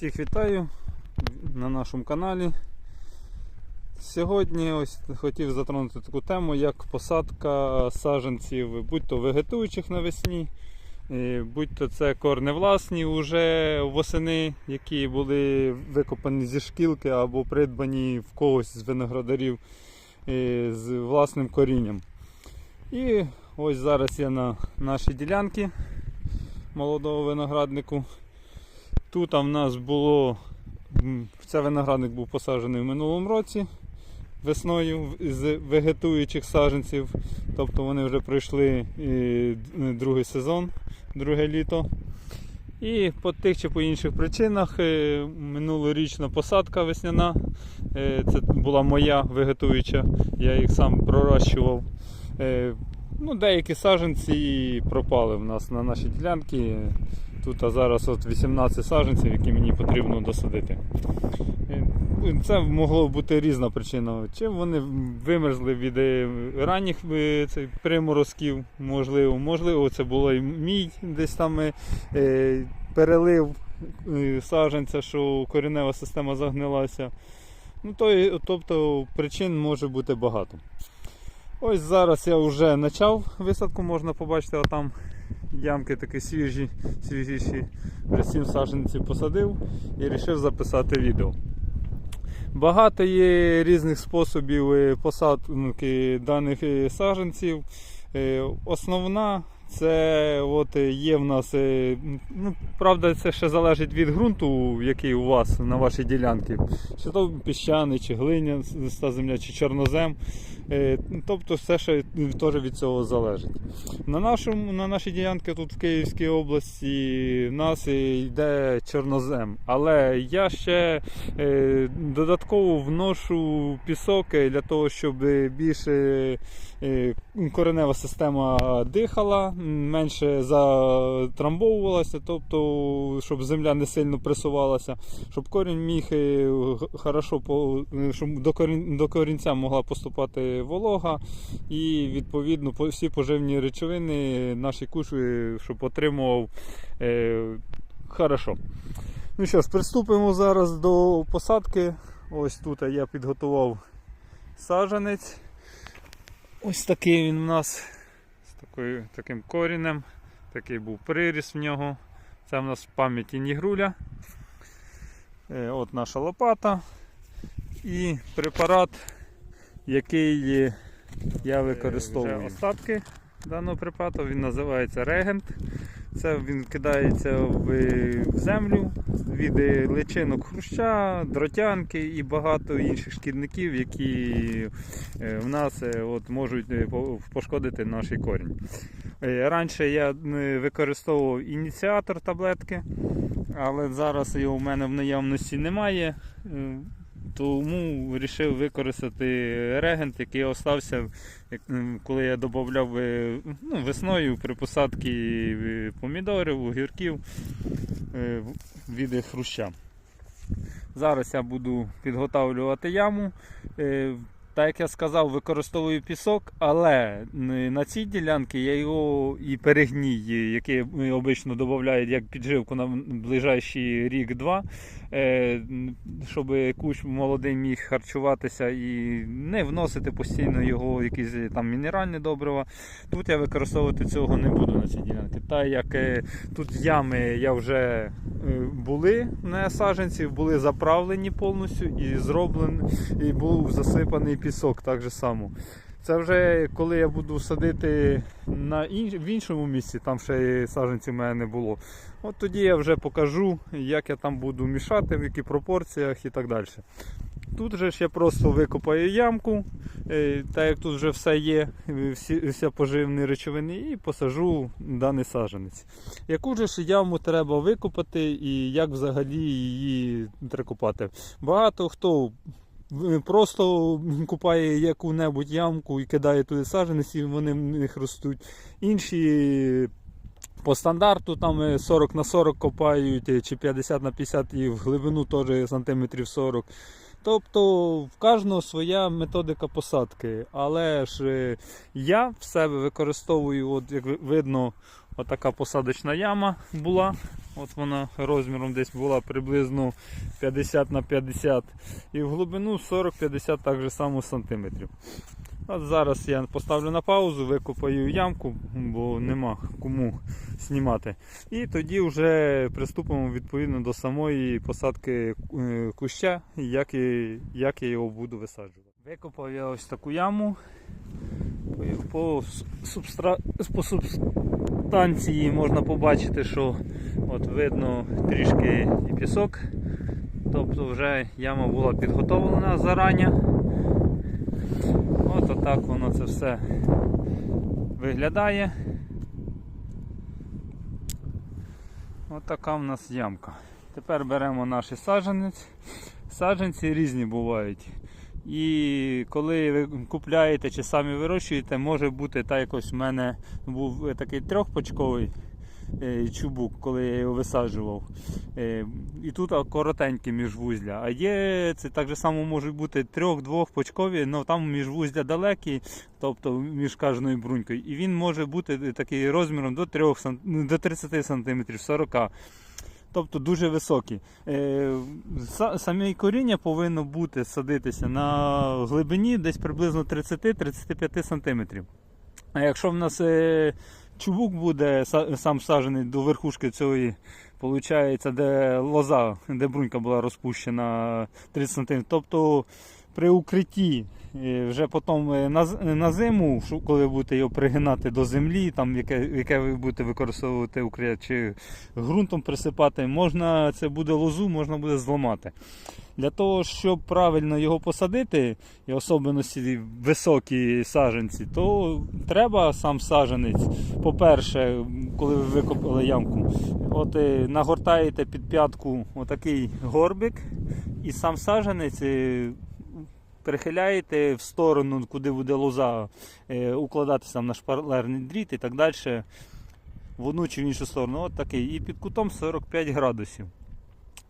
Всіх вітаю на нашому каналі. Сьогодні ось хотів затронути таку тему, як посадка саджанців, будь то вегетуючих навесні, е, будь то це корневласні вже восени, які були викопані зі шкілки або придбані в когось з виноградарів з власним корінням. І ось зараз я на нашій ділянці молодого винограднику. Тут в нас було. м, Це виноградник був посаджений в минулому році весною з вегетуючих саджанців. Тобто вони вже пройшли е, другий сезон, друге літо. І по тих чи по інших причинах е, минулорічна посадка весняна. е, Це була моя вегетуюча, я їх сам пророщував. Ну, деякі саджанці пропали в нас на нашій ділянці. Тут а зараз от 18 саджанців, які мені потрібно досадити. Е, Це могло бути різна причина. Чи вони вимерзли від е, ранніх е, цей, приморозків, можливо. Можливо, це було і мій десь там е, перелив саджанця, що коренева система загнилася. Ну, то, тобто причин може бути багато. Ось зараз я вже почав висадку, можна побачити, а там ямки такі свіжі, свіжіші. Вже 7 саженців посадив і вирішив записати відео. Багато є різних способів е, посадки даних саженців. Е, Основна це от є в нас, е, ну, правда, це ще залежить від ґрунту, який у вас на вашій ділянці. Чи то піщаний, чи глиняста земля, чи чорнозем. Е, Тобто все ще теж від цього залежить. На, нашому, на нашій ділянці тут в Київській області в нас йде чорнозем. Але я ще е, додатково вношу пісок для того, щоб більше коренева система дихала, менше затрамбовувалася, тобто, щоб земля не сильно пресувалася, щоб корінь міг е, хорошо е, щоб до, корін, до корінця могла поступати волога і відповідно всі поживні речовини наші куш, е, щоб отримував е, хорошо. Ну що ж, приступимо зараз до посадки. Ось тут я підготував саджанець. Ось такий він у нас такою, таким корінем. Такий був приріс в нього. Це в нас в пам'яті нігруля. Е, От наша лопата. І препарат, який е, я використовую. Вже остатки даного препарату, він називається регент. Це він кидається в землю від е, личинок хруща, дротянки і багато інших шкідників, які е, в нас е, от, можуть пошкодити наш корінь. Раніше я використовував ініціатор таблетки, але зараз його в мене в наявності немає. Тому вирішив використати регент, який остався, коли я додавав е, ну, весною при посадці помідорів, огірків від хруща. Зараз я буду підготовлювати яму. Так як я сказав, використовую пісок, але на цій ділянці я його і перегній, який обично додають як підживку на ближайший рік-два, е, щоб кущ молодий міг харчуватися і не вносити постійно його якісь е, там мінеральні добрива. Тут я використовувати цього не буду на цій ділянці. Так як е, тут ями я вже були на саджанці, були заправлені повністю і зроблені, і був засипаний пісок так же само. Це вже коли я буду садити на інш... в іншому місці, там ще саджанців в мене не було. От тоді я вже покажу, як я там буду мішати, в яких пропорціях і так далі. Тут же ж я просто викопаю ямку, е, так як тут вже все є, е, всі, вся поживні речовини, і посажу даний саджанець. Яку ж яму треба викопати і як взагалі її треба? Багато хто просто купає яку-небудь ямку і кидає туди саджанець, і вони в них ростуть. Інші по стандарту там е, 40 на 40 копають, е, чи 50 на 50 і в глибину теж сантиметрів 40. Тобто в кожного своя методика посадки. Але ж е, я в себе використовую, от як видно, Отака посадочна яма була. От вона розміром десь була приблизно 50 на 50 і в глибину 40-50 так само сантиметрів. От зараз я поставлю на паузу, викопаю ямку, бо нема кому знімати. І тоді вже приступимо відповідно до самої посадки е, куща, як, і, як я його буду висаджувати. Викопав я ось таку яму. По, по, субстра... по субстанції можна побачити, що от видно трішки і пісок. Тобто вже яма була підготовлена зарані. От отак воно це все виглядає. От така в нас ямка. Тепер беремо наш саджанець. Саджанці різні бувають. І коли ви купляєте чи самі вирощуєте, може бути так якось в мене був такий трьохпочковий е, чубук, коли я його висаджував. Е, І тут коротенькі міжвузля. А є це так же само можуть бути трьох-двох почкові, але там міжвузля далекі, тобто між кожною брунькою. І він може бути такий розміром до 3 см, до 30 см, 40 Тобто дуже високі. Е, Самі коріння повинно бути садитися на глибині десь приблизно 30-35 см. А якщо в нас е, чубук буде сам саджений до верхушки цієї, виходить, де лоза, де брунька була розпущена 30 см, тобто при укритті вже потім е, на, на зиму, коли ви будете його пригинати до землі, там, яке, яке ви будете використовувати укриття, чи ґрунтом присипати, можна це буде лозу, можна буде зламати. Для того, щоб правильно його посадити, і особливості високі саджанці, то треба сам саджанець. По-перше, коли ви викопали ямку, от е, нагортаєте під п'ятку отакий горбик, і сам саджанець е, перехиляєте в сторону, куди буде лоза, е, укладатися на шпалерний дріт і так далі. В одну чи в іншу сторону. От такий. І під кутом 45 градусів.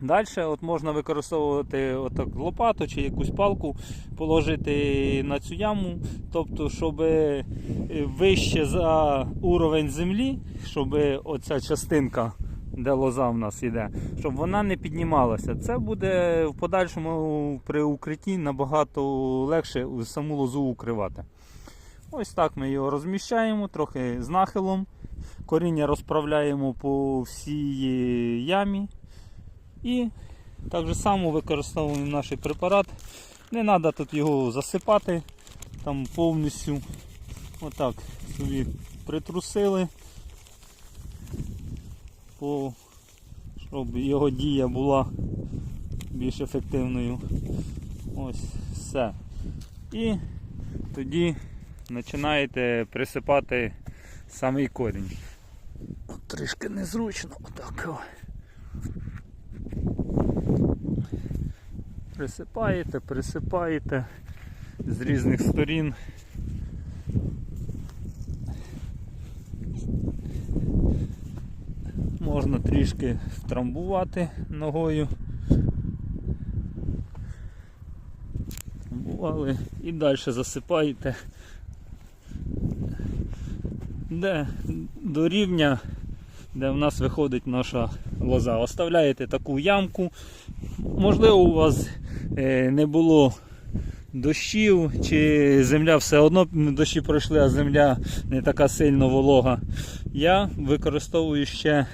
Далі от можна використовувати отак лопату чи якусь палку, положити на цю яму, тобто, щоб е, вище за уровень землі, щоб оця частинка, де лоза в нас йде, щоб вона не піднімалася. Це буде в подальшому при укритті набагато легше саму лозу укривати. Ось так ми його розміщаємо, трохи з нахилом. Коріння розправляємо по всій ямі. І так само використовуємо наш препарат. Не треба тут його засипати там повністю. Отак собі притрусили, по, щоб його дія була більш ефективною. Ось все. І тоді починаєте присипати самий корінь. Трішки незручно, отак. Присипаєте, присипаєте з різних сторін. Можна трішки втрамбувати ногою. Бували і далі засипаєте. Де до рівня, де в нас виходить наша лоза. Оставляєте таку ямку. Можливо, у вас е, не було дощів, чи земля все одно дощі пройшли, а земля не така сильно волога. Я використовую ще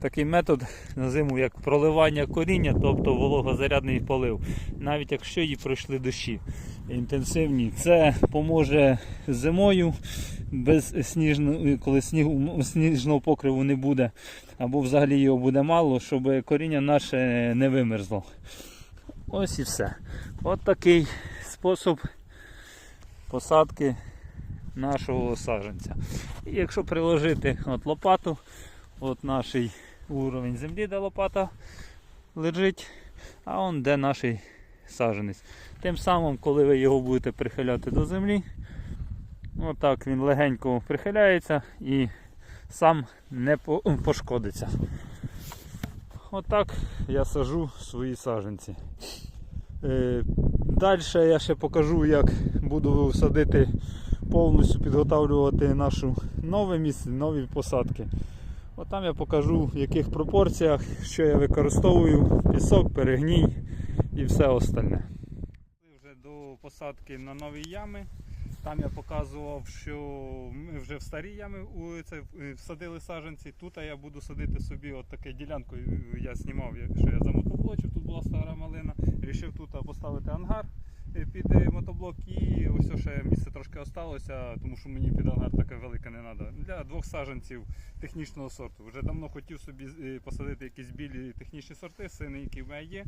такий метод на зиму, як проливання коріння, тобто вологозарядний полив, навіть якщо і пройшли дощі інтенсивні. Це поможе зимою, без сніжного, коли снігу, сніжного покриву не буде, або взагалі його буде мало, щоб коріння наше не вимерзло. Ось і все. От такий спосіб посадки нашого саджанця. І якщо приложити от лопату, от наш уровень землі, де лопата лежить, а он де наш саджанець. Тим самим, коли ви його будете прихиляти до землі, отак він легенько прихиляється і сам не пошкодиться. Отак я сажу свої саджанці. Е, Далі я ще покажу, як буду садити повністю підготовлювати нашу нове місце, нові посадки. От там я покажу в яких пропорціях, що я використовую, пісок, перегній і все остальне. Вже до посадки на нові ями. Там я показував, що ми вже в старі ями е, всадили саджанці. Тут я буду садити собі от таке ділянку. е, Я знімав, що я за мотоблочив, тут була стара малина. Рішив тут поставити ангар під е, мотоблок і ось ще місце трошки осталося, тому що мені під ангар таке велике не треба. Для двох саджанців технічного сорту. Вже давно хотів собі е, посадити якісь білі технічні сорти, сини, які в мене є.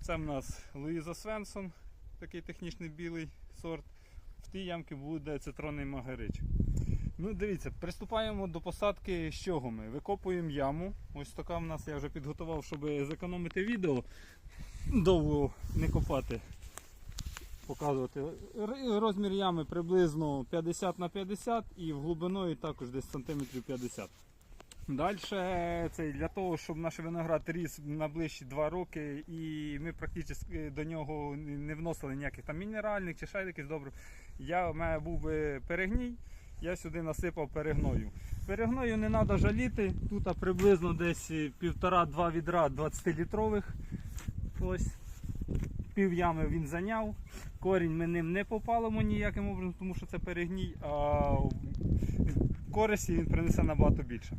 Це в нас Луїза Свенсон, такий технічний білий сорт. В тій ямці буде цитронний магарич. Ну, дивіться, приступаємо до посадки з чого ми? Викопуємо яму. Ось така в нас я вже підготував, щоб зекономити відео. Довго не копати. Показувати. Розмір ями приблизно 50 на 50 і в глибиною також десь сантиметрів 50. Далі це для того, щоб наш виноград ріс на ближчі 2 роки, і ми практично до нього не вносили ніяких там мінеральних чи ще якихось добрив. Я, у мене був би перегній, я сюди насипав перегною. Перегною не треба жаліти. Тут приблизно десь півтора-два відра 20-літрових. Ось пів ями він зайняв. Корінь ми ним не попалимо ніяким образом, тому що це перегній, а користі він принесе набагато більше.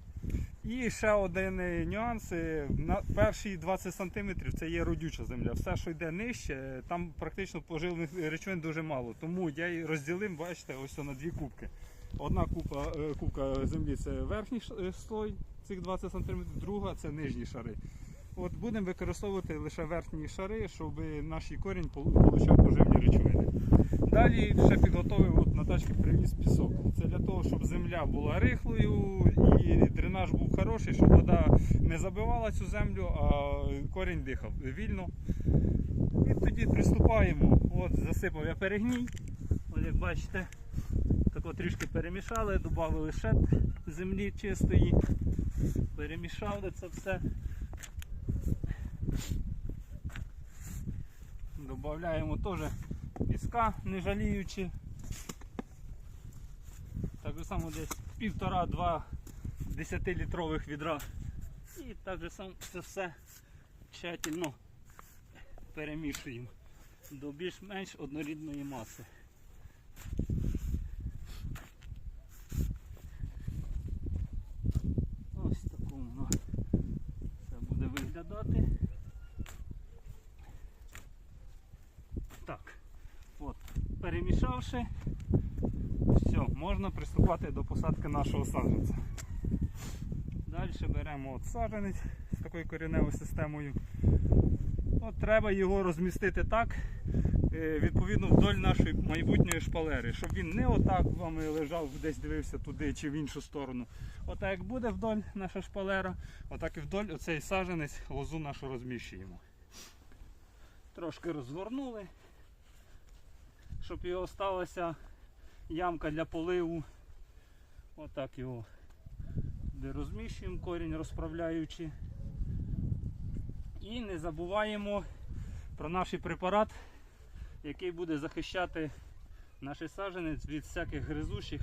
І ще один е, нюанс. е, На перші 20 см це є родюча земля. Все, що йде нижче, там практично поживних речовин дуже мало. Тому я її розділив, бачите, ось на дві кубки. Одна купа, е, кубка землі це верхній слой цих 20 см, друга це нижні шари. От будемо використовувати лише верхні шари, щоб наш корінь отримав поживні речовини. Далі ще підготовив от на тачці привіз пісок. Це для того, щоб земля була рихлою і дренаж був хороший, щоб вода не забивала цю землю, а корінь дихав вільно. І тоді приступаємо. От засипав я перегній. От як бачите, так от трішки перемішали, додали ще землі чистої, перемішали це все. Додаємо теж піска, не жаліючи. Так само десь півтора-два 10-літрових відра. І так же само це все тщательно перемішуємо до більш-менш однорідної маси. Ось такому воно це буде виглядати. Так, от, перемішавши, все, можна приступати до посадки нашого саджанця. Далі беремо от саджанець з такою кореневою системою. От Треба його розмістити так, е, відповідно вдоль нашої майбутньої шпалери, щоб він не отак вами лежав, десь дивився туди чи в іншу сторону. Отак як буде вдоль наша шпалера, отак і вдоль оцей саджанець лозу нашу розміщуємо. Трошки розгорнули щоб його сталася ямка для поливу. Отак його де розміщуємо корінь розправляючи. І не забуваємо про наш препарат, який буде захищати наш саджанець від всяких гризучих,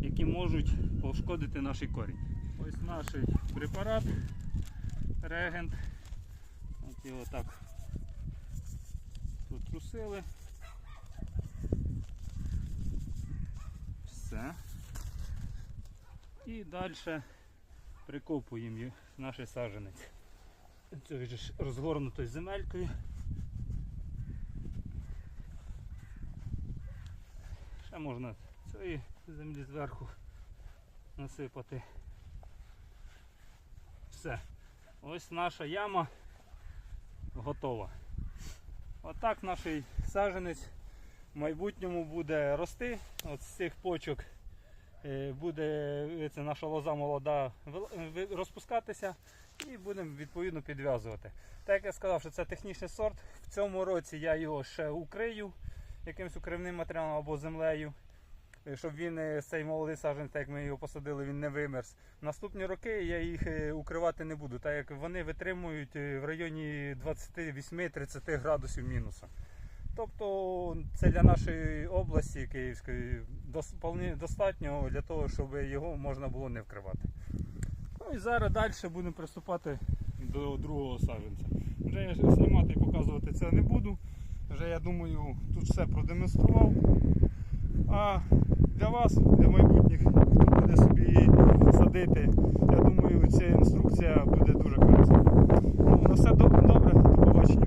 які можуть пошкодити наш корінь. Ось наш препарат, регент. От його так потрусили. Все. І далі прикопуємо ї- наш саджанець. Цією ж розгорнутою земелькою. Ще можна цієї землі зверху насипати. Все. Ось наша яма готова. Отак наш саджанець в майбутньому буде рости. От з цих почок буде е, це наша лоза молода розпускатися і будемо відповідно підв'язувати. Так як я сказав, що це технічний сорт. В цьому році я його ще укрию якимось укривним матеріалом або землею. е, Щоб він е, цей молодий саджанець, так як ми його посадили, він не вимерз. Наступні роки я їх е, укривати не буду, так як вони витримують е, в районі 28-30 градусів мінуса. Тобто це для нашої області Київської достатньо для того, щоб його можна було не вкривати. Ну і зараз далі будемо приступати до другого саженця. Вже я знімати і показувати це не буду. Вже я думаю, тут все продемонстрував. А для вас, для майбутніх, хто буде собі садити, я думаю, ця інструкція буде дуже корисна. Ну, На все добре, до побачення.